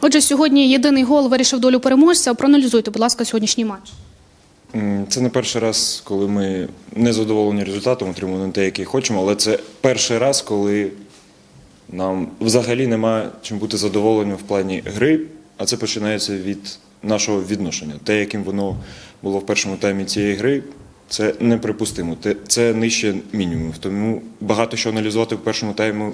Отже, сьогодні єдиний гол вирішив долю переможця. Проаналізуйте, будь ласка, сьогоднішній матч. Це не перший раз, коли ми не задоволені результатом, отримуємо те, який хочемо, але це перший раз, коли нам взагалі немає чим бути задоволеним в плані гри, а це починається від нашого відношення. Те, яким воно було в першому таймі цієї гри, це неприпустимо. Це нижче мінімумів. Тому багато що аналізувати в першому таймі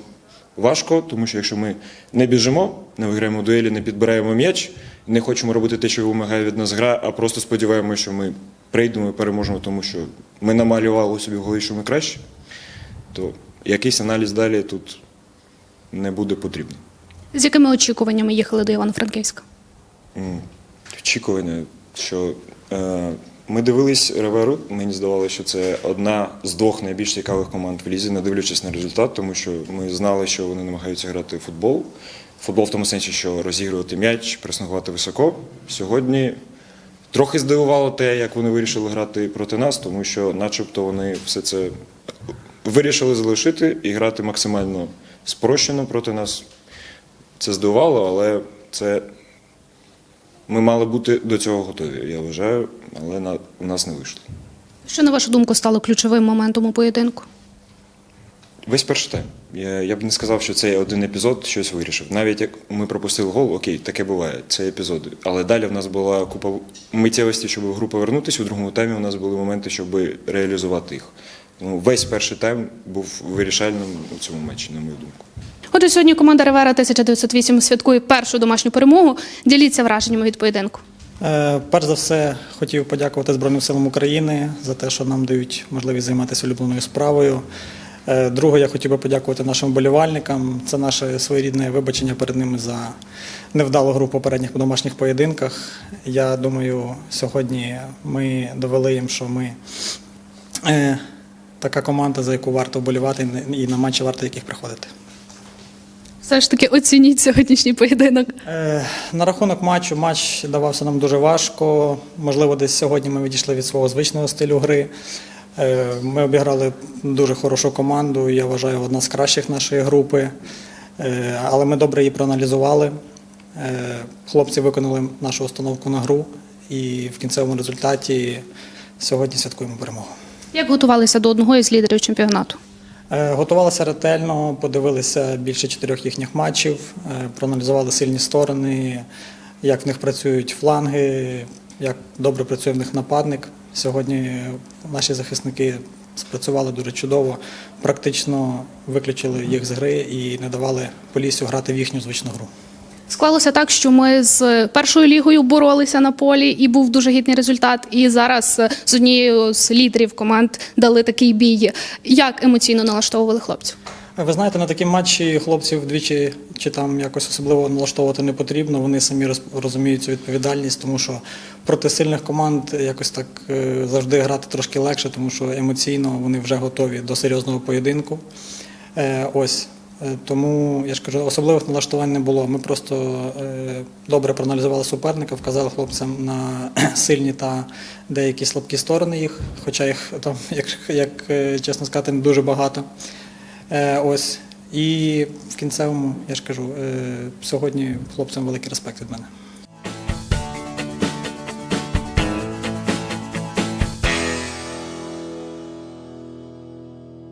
важко, тому що якщо ми не біжимо, не виграємо дуелі, не підбираємо м'яч, не хочемо робити те, що вимагає від нас гра, а просто сподіваємося, що ми прийдемо і переможемо, тому що ми намалювали собі в голові, що ми краще, то якийсь аналіз далі тут не буде потрібний. З якими очікуваннями їхали до Івано-Франківська? Очікування, що е, ми дивились Реверу, мені здавалося, що це одна з двох найбільш цікавих команд в лізі, не дивлячись на результат, тому що ми знали, що вони намагаються грати в футбол. Футбол в тому сенсі, що розігрувати м'яч, пресингувати високо. Сьогодні трохи здивувало те, як вони вирішили грати проти нас, тому що, начебто, вони все це вирішили залишити і грати максимально спрощено проти нас. Це здивувало, але це ми мали бути до цього готові, я вважаю, але на, у нас не вийшло. Що, на вашу думку, стало ключовим моментом у поєдинку? Весь перший тайм. Я, я б не сказав, що цей один епізод щось вирішив. Навіть як ми пропустили гол, окей, таке буває, це епізоди. Але далі в нас була купа миттєвості, щоб в гру повернутися. У другому таймі у нас були моменти, щоб реалізувати їх. Тому весь перший тайм був вирішальним у цьому матчі, на мою думку. Отже, сьогодні команда Ревера 1908 святкує першу домашню перемогу. Діліться враженнями від поєдинку. Е, Перш за все, хотів подякувати Збройним силам України за те, що нам дають можливість займатися улюбленою справою. Е, Друге, я хотів би подякувати нашим вболівальникам. Це наше своєрідне вибачення перед ними за невдалу гру в попередніх домашніх поєдинках. Я думаю, сьогодні ми довели їм, що ми е, така команда, за яку варто вболівати, і на матчі варто яких приходити. Все ж таки оцініть сьогоднішній поєдинок. Е, На рахунок матчу, матч давався нам дуже важко. Можливо, десь сьогодні ми відійшли від свого звичного стилю гри. Е, Ми обіграли дуже хорошу команду, я вважаю, одна з кращих нашої групи. Е, Але ми добре її проаналізували. Е, Хлопці виконали нашу установку на гру, і в кінцевому результаті сьогодні святкуємо перемогу. Як готувалися до одного із лідерів чемпіонату? Е, Готувалися ретельно, подивилися більше чотирьох їхніх матчів, е, проаналізували сильні сторони, як в них працюють фланги, як добре працює в них нападник. Сьогодні наші захисники спрацювали дуже чудово, практично виключили їх з гри і не давали полісю грати в їхню звичну гру. Склалося так, що ми з першою лігою боролися на полі, і був дуже гідний результат. І зараз е, з однією з лідерів команд дали такий бій. Як емоційно налаштовували хлопців? Ви знаєте, на такі матчі хлопців двічі чи там якось особливо налаштовувати не потрібно. Вони самі роз- розуміють цю відповідальність, тому що проти сильних команд якось так е, завжди грати трошки легше, тому що емоційно вони вже готові до серйозного поєдинку. Е, Ось. Е, Тому я ж кажу, особливих налаштувань не було. Ми просто е, добре проаналізували суперника, вказали хлопцям на сильні та деякі слабкі сторони їх, хоча їх там, як, як е, чесно сказати, не дуже багато. Ось. І в кінцевому, я ж кажу, сьогодні хлопцям великий респект від мене.